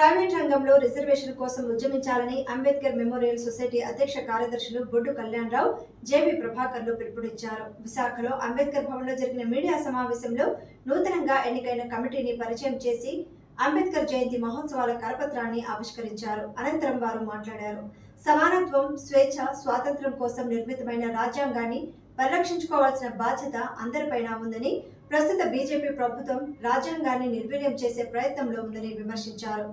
Private రంగంలో reservation కోసం ఉద్యమించాలని Ambedkar memorial society అధ్యక్ష కార్యదర్శులు బొడ్డు కళ్యాణ్ జేవి ప్రభాకర్లో పిలుపునిచ్చారు. విశాఖలో అంబేద్కర్ భవన్లో జరిగిన మీడియా సమావేశంలో నూతనంగా ఎన్నికైన కమిటీని పరిచయం చేసి అంబేద్కర్ జయంతి మహోత్సవాల కరపత్రాన్ని ఆవిష్కరించారు. అనంతరం వారు మాట్లాడారు. సమానత్వం స్వేచ్ఛ స్వాతంత్ర్యం కోసం నిర్మితమైన రాజ్యాంగాన్ని పరిరక్షించుకోవాల్సిన బాధ్యత అందరిపైన ఉందని ప్రస్తుత బీజేపీ ప్రభుత్వం రాజ్యాంగాన్ని నిర్వీర్యం చేసే ప్రయత్నంలో ఉందని విమర్శించారు.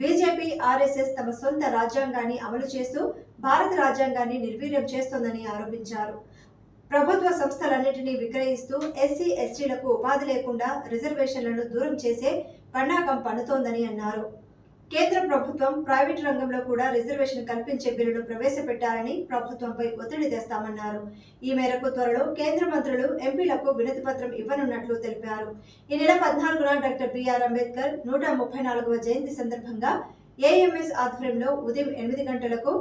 బీజేపీ ఆర్ఎస్ఎస్ తమ సొంత రాజ్యాంగాన్ని అమలు చేస్తూ భారత రాజ్యాంగాన్ని నిర్వీర్యం చేస్తోందని ఆరోపించారు. ప్రభుత్వ సంస్థలన్నింటినీ విక్రయిస్తూ ఎస్సీ ఎస్టీలకు ఉపాధి లేకుండా రిజర్వేషన్లను దూరం చేసే పన్నాగం పన్నుతోందని అన్నారు. కేంద్ర ప్రభుత్వం ప్రైవేట్ రంగంలో కూడా రిజర్వేషన్ కల్పించే బిల్లును ప్రవేశపెట్టాలని ప్రభుత్వంపై ఒత్తిడి తెస్తామన్నారు. ఈ మేరకు త్వరలో కేంద్ర మంత్రులు ఎంపీలకు వినతి పత్రం ఇవ్వనున్నట్లు తెలిపారు. ఈ నెల పద్నాలుగున డాక్టర్ బిఆర్ అంబేద్కర్ నూట ముప్పై నాలుగవ జయంతి సందర్భంగా ఏఎంఎస్ ఆధ్వర్యంలో ఉదయం ఎనిమిది గంటలకు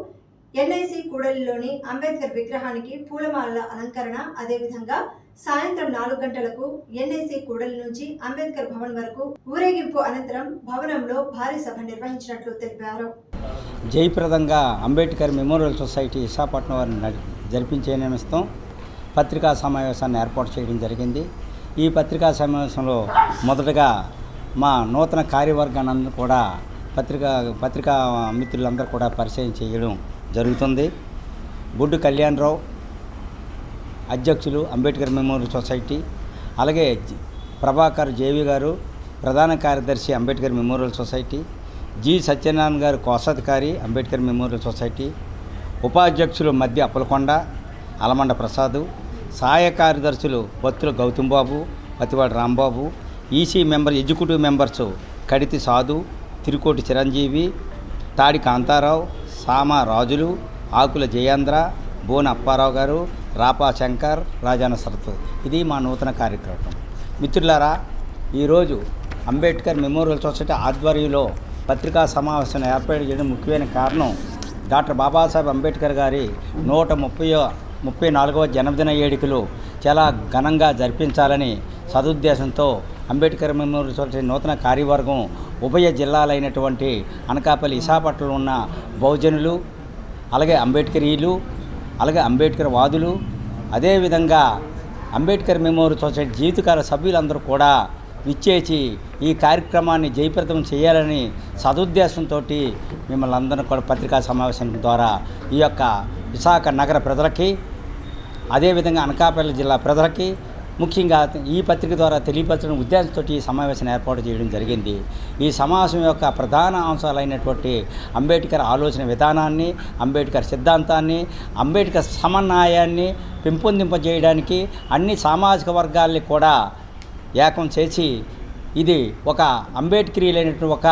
ఎన్ఐసి కూడలిలోని అంబేద్కర్ విగ్రహానికి పూలమాలల అలంకరణ అదేవిధంగా సాయంత్రం నాలుగు గంటలకు ఎన్ఐసి కూడలి నుంచి అంబేద్కర్ భవన్ వరకు ఊరేగింపు అనంతరం భవనంలో భారీ సభ నిర్వహించినట్లు తెలిపారు. జయప్రదంగా అంబేద్కర్ మెమోరియల్ సొసైటీ విశాఖపట్నం వారిని జరిపించే నిమిత్తం పత్రికా సమావేశాన్ని ఏర్పాటు చేయడం జరిగింది. ఈ పత్రికా సమావేశంలో మొదటగా మా నూతన కార్యవర్గాన్ని కూడా పత్రికా పత్రికా మిత్రులందరూ కూడా పరిచయం చేయడం జరుగుతుంది. బొడ్డు కళ్యాణరావు అధ్యక్షులు అంబేద్కర్ మెమోరియల్ సొసైటీ అలాగే ప్రభాకర్ జేవి గారు ప్రధాన కార్యదర్శి Ambedkar memorial society G Satyanarayana garu కోశాధికారి అంబేద్కర్ మెమోరియల్ సొసైటీ ఉపాధ్యక్షులు మధ్య అప్పలకొండ అలమండ ప్రసాదు సహాయ కార్యదర్శులు Battula Gautam Babu Pativadi Rambabu EC member executive members Kaditi Sadhu Tirukoti Chiranjeevi తాడి కాంతారావు సామ రాజులు ఆకుల జయేంద్ర బోన అప్పారావు గారు రాపా శంకర్ రాజాన సరత్. ఇది మా నూతన కార్యక్రమం. మిత్రులారా ఈరోజు అంబేద్కర్ మెమోరియల్ సొసైటీ ఆధ్వర్యంలో పత్రికా సమావేశం ఏర్పాటు చేయడం ముఖ్యమైన కారణం డాక్టర్ బాబాసాహెబ్ అంబేద్కర్ గారి నూట ముప్పై ముప్పై నాలుగవ జన్మదిన వేడుకలు చాలా ఘనంగా జరిపించాలని సదుద్దేశంతో అంబేద్కర్ మెమోరియల్ సొసైటీ నూతన కార్యవర్గం ఉభయ జిల్లాలైనటువంటి అనకాపల్లి ఇసాపట్నంలో ఉన్న బహుజనులు అలాగే అంబేద్కరీయులు అలాగే అంబేద్కర్ వాదులు అదేవిధంగా అంబేద్కర్ మెమోరియల్ సొసైటీ జీవితకాల సభ్యులందరూ కూడా విచ్చేసి ఈ కార్యక్రమాన్ని జయప్రదం చేయాలని సదుద్దేశంతో మిమ్మల్ని అందరినీ కూడా పత్రికా సమావేశం ద్వారా ఈ యొక్క విశాఖ నగర ప్రజలకి అదేవిధంగా అనకాపల్లి జిల్లా ప్రజలకి ముఖ్యంగా ఈ పత్రిక ద్వారా తెలియపరచడం ఉద్దేశంతో ఈ సమావేశం ఏర్పాటు చేయడం జరిగింది. ఈ సమావేశం యొక్క ప్రధాన అంశాలైనటువంటి అంబేద్కర్ ఆలోచన విధానాన్ని అంబేద్కర్ సిద్ధాంతాన్ని అంబేద్కర్ సమన్వయాన్ని పెంపొందింపజేయడానికి అన్ని సామాజిక వర్గాల్ని కూడా ఏకం చేసి ఇది ఒక అంబేద్కరీలైనటువంటి ఒక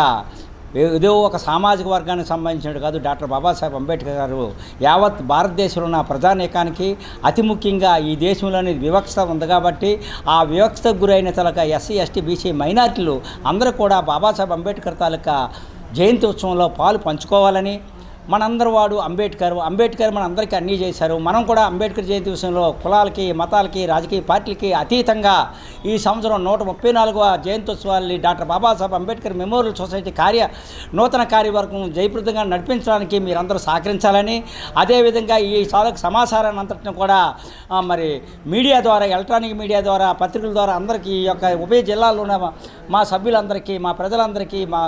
ఏదో ఒక సామాజిక వర్గానికి సంబంధించినట్టు కాదు. డాక్టర్ బాబాసాహెబ్ అంబేద్కర్ గారు యావత్ భారతదేశంలో ఉన్న ప్రజానీకానికి అతి ముఖ్యంగా ఈ దేశంలోని వివక్షత ఉంది కాబట్టి ఆ వివక్షతకు గురైన తలక ఎస్సీ ఎస్టీ బీసీ మైనార్టీలు అందరూ కూడా బాబాసాహెబ్ అంబేద్కర్ తాలూకా జయంతి ఉత్సవంలో పాలు పంచుకోవాలని మనందరూ వాడు అంబేద్కర్ అంబేద్కర్ మన అందరికీ అన్నీ చేశారు. మనం కూడా అంబేద్కర్ జయంతి విషయంలో కులాలకి మతాలకి రాజకీయ పార్టీలకి అతీతంగా ఈ సంవత్సరం నూట ముప్పై నాలుగవ జయంత్యోత్సవాన్ని doctor Babasaheb Ambedkar memorial society కార్య నూతన కార్యవర్గం జయప్రదంగా నడిపించడానికి మీరందరూ సహకరించాలని అదేవిధంగా ఈ సాధక సమాచారాన్ని అంతటిని కూడా మరి మీడియా ద్వారా ఎలక్ట్రానిక్ మీడియా ద్వారా పత్రికల ద్వారా అందరికీ ఈ యొక్క ఉభయ జిల్లాల్లో ఉన్న మా సభ్యులందరికీ మా ప్రజలందరికీ మా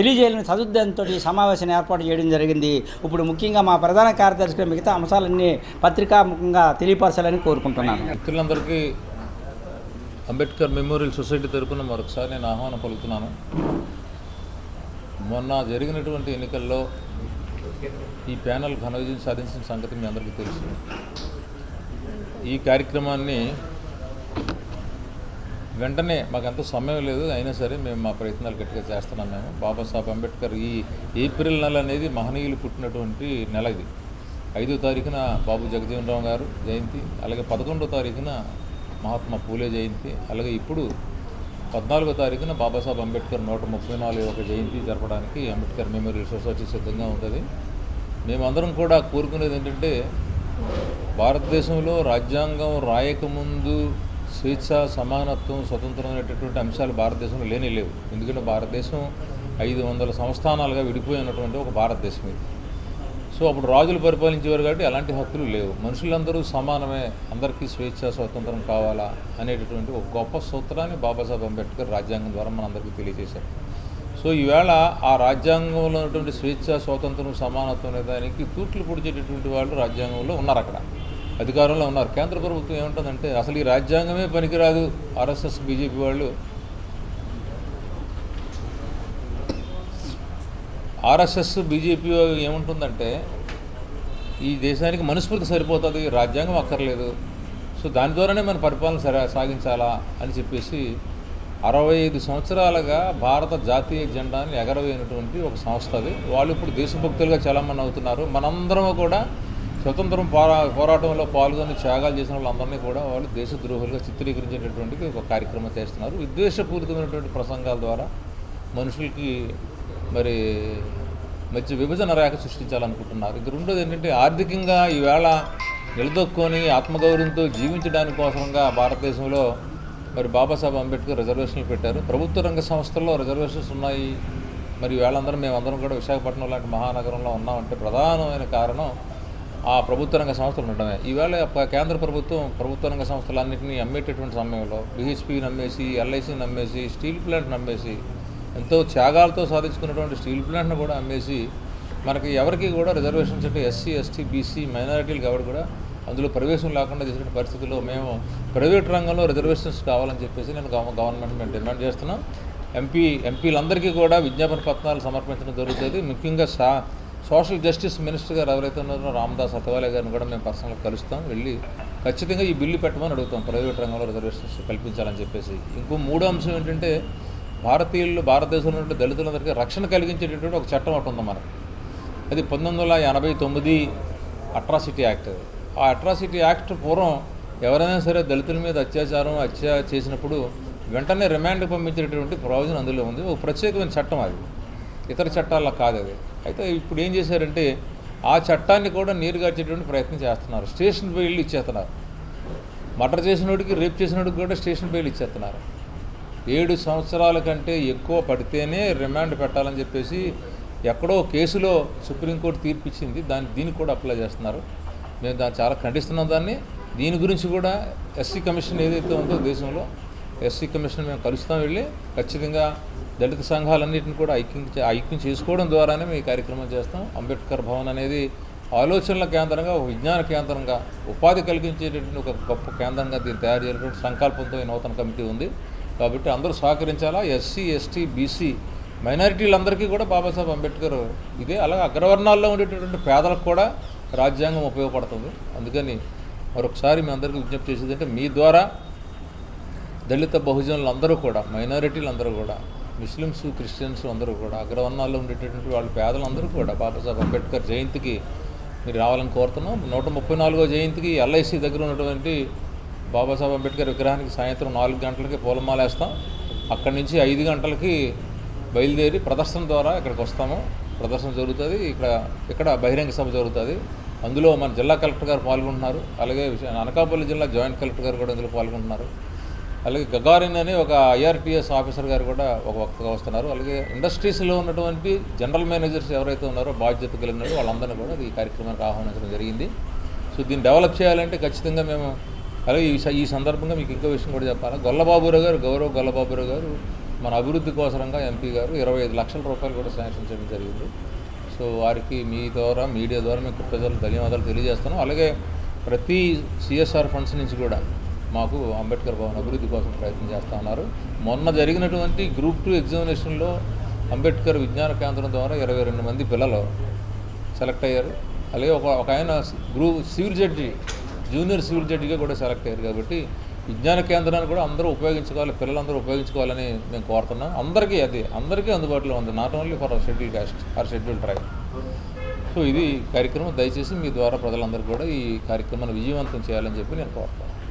తెలియజేయాలని సదుద్దంతో ఈ సమావేశాన్ని ఏర్పాటు చేయడం జరిగింది. ఇప్పుడు ముఖ్యంగా మా ప్రధాన కార్యదర్శిగా మిగతా అంశాలన్నీ పత్రికాముఖంగా తెలియపరచాలని కోరుకుంటున్నాను. మిత్రులందరికీ అంబేద్కర్ మెమోరియల్ సొసైటీ తరపున మరొకసారి నేను ఆహ్వానం పలుకుతున్నాను. మొన్న జరిగినటువంటి ఎన్నికల్లో ఈ ప్యానల్ ఘన విజయం సాధించిన సంగతి మీ అందరికీ తెలుసు. ఈ కార్యక్రమాన్ని వెంటనే మాకు సమయం లేదు అయినా సరే మేము మా ప్రయత్నాలు గట్టిగా చేస్తున్నాం మేము. బాబాసాహెబ్ అంబేద్కర్ ఈ ఏప్రిల్ నెల అనేది మహనీయులు పుట్టినటువంటి నెల ఇది. ఐదో తారీఖున బాబు జగజీవనరావు గారు జయంతి అలాగే పదకొండో తారీఖున మహాత్మా పూలే జయంతి అలాగే ఇప్పుడు పద్నాలుగో తారీఖున బాబాసాహెబ్ అంబేద్కర్ నూట ముప్పై నాలుగు ఒక జయంతి జరపడానికి అంబేద్కర్ మెమోరియల్ సొసైటీ సిద్ధంగా ఉంటుంది. మేమందరం కూడా కోరుకునేది ఏంటంటే భారతదేశంలో రాజ్యాంగం రాయకముందు స్వేచ్ఛ సమానత్వం స్వతంత్రం అనేటటువంటి అంశాలు భారతదేశంలో లేనే లేవు. ఎందుకంటే భారతదేశం ఐదు వందల సంస్థానాలుగా విడిపోయి ఉన్నటువంటి ఒక భారతదేశం ఇది. సో అప్పుడు రాజులు పరిపాలించేవారు కాబట్టి అలాంటి హక్కులు లేవు. మనుషులందరూ సమానమే. అందరికీ స్వేచ్ఛ స్వాతంత్రం కావాలా అనేటటువంటి ఒక గొప్ప సూత్రాన్ని బాబాసాహెబ్ అంబేద్కర్ రాజ్యాంగం ద్వారా మనందరికీ తెలియజేశారు. సో ఈవేళ ఆ రాజ్యాంగంలో ఉన్నటువంటి స్వేచ్ఛ స్వాతంత్రం సమానత్వం అనే దానికి తూట్లు పొడిచేటటువంటి వాళ్ళు రాజ్యాంగంలో ఉన్నారు అక్కడ. అధికారంలో ఉన్నారు. కేంద్ర ప్రభుత్వం ఏముంటుందంటే అసలు ఈ రాజ్యాంగమే పనికిరాదు ఆర్ఎస్ఎస్ బీజేపీ వాళ్ళు. ఆర్ఎస్ఎస్ బీజేపీ ఏముంటుందంటే ఈ దేశానికి మనస్ఫూర్తి సరిపోతుంది రాజ్యాంగం అక్కర్లేదు. సో దాని ద్వారానే మన పరిపాలన సరే సాగించాలా అని చెప్పేసి అరవై ఐదు సంవత్సరాలుగా భారత జాతీయ జెండాని ఎగరవేయనటువంటి ఒక సంస్థ అది. వాళ్ళు ఇప్పుడు దేశభక్తులుగా చాలామంది అవుతున్నారు. మనందరం కూడా స్వతంత్రం పోరా పోరాటంలో పాల్గొని త్యాగాలు చేసిన వాళ్ళందరినీ కూడా వాళ్ళు దేశద్రోహులుగా చిత్రీకరించేటటువంటి ఒక కార్యక్రమం చేస్తున్నారు. విద్వేషపూరితమైనటువంటి ప్రసంగాల ద్వారా మనుషులకి మరి మధ్య విభజన రేఖ సృష్టించాలనుకుంటున్నారు. ఇది రెండోది ఏంటంటే ఆర్థికంగా ఈవేళ నిలదొక్కొని ఆత్మగౌరవంతో జీవించడానికి కోసంగా భారతదేశంలో మరి బాబాసాహెబ్ అంబేద్కర్ రిజర్వేషన్లు పెట్టారు. ప్రభుత్వ రంగ సంస్థల్లో రిజర్వేషన్స్ ఉన్నాయి. మరి వేళందరం మేమందరం కూడా విశాఖపట్నం లాంటి మహానగరంలో ఉన్నామంటే ప్రధానమైన కారణం ఆ ప్రభుత్వ రంగ సంస్థలు ఉండటమే ఈవేళ కేంద్ర ప్రభుత్వం ప్రభుత్వ రంగ సంస్థలన్నింటినీ అమ్మేటటువంటి సమయంలో బిహెచ్పిని నమ్మేసి ఎల్ఐసిని నమ్మేసి స్టీల్ ప్లాంట్ నమ్మేసి ఎంతో త్యాగాలతో సాధించుకున్నటువంటి స్టీల్ ప్లాంట్ను కూడా అమ్మేసి మనకి ఎవరికి కూడా రిజర్వేషన్స్ అంటే ఎస్సీ ఎస్టీ బీసీ మైనారిటీలు కాబట్టి కూడా అందులో ప్రవేశం లేకుండా చేసిన పరిస్థితుల్లో మేము ప్రైవేట్ రంగంలో రిజర్వేషన్స్ కావాలని చెప్పేసి నేను గవర్నమెంట్ మేము డిమాండ్ చేస్తున్నాం. ఎంపీ ఎంపీలందరికీ కూడా విజ్ఞాపన పత్రాలు సమర్పించడం జరుగుతుంది. ముఖ్యంగా సా సోషల్ జస్టిస్ మినిస్టర్ గారు ఎవరైతే ఉన్నారో రామదాస్ అథవాలే గారిని కూడా మేము పర్సనల్గా కలుస్తాం. వెళ్ళి ఖచ్చితంగా ఈ బిల్లు పెట్టమని అడుగుతాం. ప్రైవేట్ రంగంలో రిజర్వేషన్స్ కల్పించాలని చెప్పేసి. ఇంకో మూడో అంశం ఏంటంటే భారతీయులు భారతదేశంలో ఉన్న దళితులందరికీ రక్షణ కలిగించేటటువంటి ఒక చట్టం ఒకటి ఉంది మనకు. అది పంతొమ్మిది వందల ఎనభై తొమ్మిది అట్రాసిటీ యాక్ట్. అది. ఆ అట్రాసిటీ యాక్ట్ పూర్వం ఎవరైనా సరే దళితుల మీద అత్యాచారం హత్య చేసినప్పుడు వెంటనే రిమాండ్ పంపించేటటువంటి ప్రయోజనం అందులో ఉంది. ఒక ప్రత్యేకమైన చట్టం అది. ఇతర చట్టాల్లో కాదు అది. అయితే ఇప్పుడు ఏం చేశారంటే ఆ చట్టాన్ని కూడా నీరుగార్చేటువంటి ప్రయత్నం చేస్తున్నారు. స్టేషన్ బెయిల్ ఇచ్చేస్తున్నారు. మటర్ చేసినోడికి రేప్ చేసినోడికి కూడా స్టేషన్ బెయిల్ ఇచ్చేస్తున్నారు. ఏడు సంవత్సరాల కంటే ఎక్కువ పడితేనే రిమాండ్ పెట్టాలని చెప్పేసి ఎక్కడో కేసులో సుప్రీంకోర్టు తీర్పిచ్చింది. దాన్ని దీనికి కూడా అప్లై చేస్తున్నారు. మేము దాన్ని చాలా ఖండిస్తున్నాం దాన్ని. దీని గురించి కూడా ఎస్సీ కమిషన్ ఏదైతే ఉందో దేశంలో ఎస్సీ కమిషన్ మేము కలుస్తాం వెళ్ళి. ఖచ్చితంగా దళిత సంఘాలన్నింటిని కూడా ఐక్యం చే- ఐక్యం చేసుకోవడం ద్వారానే మేము ఈ కార్యక్రమం చేస్తాం. అంబేద్కర్ భవన్ అనేది ఆలోచనల కేంద్రంగా ఒక విజ్ఞాన కేంద్రంగా ఉపాధి కలిగించేటటువంటి ఒక గొప్ప కేంద్రంగా దీన్ని తయారు చేయాలటువంటి సంకల్పంతో ఈ నూతన కమిటీ ఉంది. కాబట్టి అందరూ సహకరించాలా? ఎస్సీ ఎస్టీ బీసీ మైనారిటీలందరికీ కూడా బాబాసాహెబ్ అంబేద్కర్ ఇదే. అలాగే అగ్రవర్ణాల్లో ఉండేటటువంటి పేదలకు కూడా రాజ్యాంగం ఉపయోగపడుతుంది. అందుకని మరొకసారి మీ అందరికీ విజ్ఞప్తి చేసేది అంటే మీ ద్వారా దళిత బహుజనులు అందరూ కూడా మైనారిటీలు అందరూ కూడా ముస్లిమ్స్ క్రిస్టియన్స్ అందరూ కూడా అగ్రవర్ణాల్లో ఉండేటటువంటి వాళ్ళ పేదలందరూ కూడా బాబాసాహెబ్ అంబేద్కర్ జయంతికి మీరు రావాలని కోరుతున్నాం. నూట ముప్పై నాలుగో జయంతికి ఎల్ఐసి దగ్గర ఉన్నటువంటి బాబాసాహెబ్ అంబేద్కర్ విగ్రహానికి సాయంత్రం నాలుగు గంటలకి పూలమాల వేస్తాం అక్కడి నుంచి ఐదు గంటలకి బయలుదేరి ప్రదర్శన ద్వారా ఇక్కడికి వస్తాము. ప్రదర్శన జరుగుతుంది. ఇక్కడ ఇక్కడ బహిరంగ సభ జరుగుతుంది. అందులో మన జిల్లా కలెక్టర్ గారు పాల్గొంటున్నారు. అలాగే అనకాపల్లి జిల్లా జాయింట్ కలెక్టర్ గారు కూడా ఇందులో పాల్గొంటున్నారు. అలాగే గగారిన్ అని ఒక ఐఆర్పిఎస్ ఆఫీసర్ గారు కూడా ఒక వక్తగా వస్తున్నారు. అలాగే ఇండస్ట్రీస్లో ఉన్నటువంటి జనరల్ మేనేజర్స్ ఎవరైతే ఉన్నారో బాధ్యత కలిగినారో వాళ్ళందరినీ కూడా ఈ కార్యక్రమానికి ఆహ్వానించడం జరిగింది. సో దీన్ని డెవలప్ చేయాలంటే ఖచ్చితంగా మేము అలాగే ఈ ఈ సందర్భంగా మీకు ఇంకో విషయం కూడా చెప్పాలి? గొల్లబాబురావు గారు గౌరవ్ గొల్లబాబురావు గారు మన అభివృద్ధి కోసరంగా ఎంపీ గారు ఇరవై ఐదు లక్షల రూపాయలు కూడా శాంక్షన్ చేయడం జరిగింది. సో వారికి మీ ద్వారా మీడియా ద్వారా మేము కృతజ్ఞతలు ధన్యవాదాలు తెలియజేస్తున్నాం. అలాగే ప్రతి సిఎస్ఆర్ ఫండ్స్ నుంచి కూడా మాకు అంబేద్కర్ భవన్ అభివృద్ధి కోసం ప్రయత్నం చేస్తూ ఉన్నారు. మొన్న జరిగినటువంటి గ్రూప్ టూ ఎగ్జామినేషన్లో అంబేద్కర్ విజ్ఞాన కేంద్రం ద్వారా ఇరవై రెండు మంది పిల్లలు సెలెక్ట్ అయ్యారు. అలాగే ఒక ఒక ఆయన group civil judge junior civil జడ్జిగా కూడా సెలెక్ట్ అయ్యారు కాబట్టి విజ్ఞాన కేంద్రాన్ని కూడా అందరూ ఉపయోగించుకోవాలి పిల్లలందరూ ఉపయోగించుకోవాలని మేము కోరుతున్నాం అందరికీ అది అందరికీ అందుబాటులో ఉంది. Not only for schedule caste or schedule tribe so ఇది కార్యక్రమం. దయచేసి మీ ద్వారా ప్రజలందరూ కూడా ఈ కార్యక్రమాన్ని విజయవంతం చేయాలని చెప్పి నేను కోరుతాను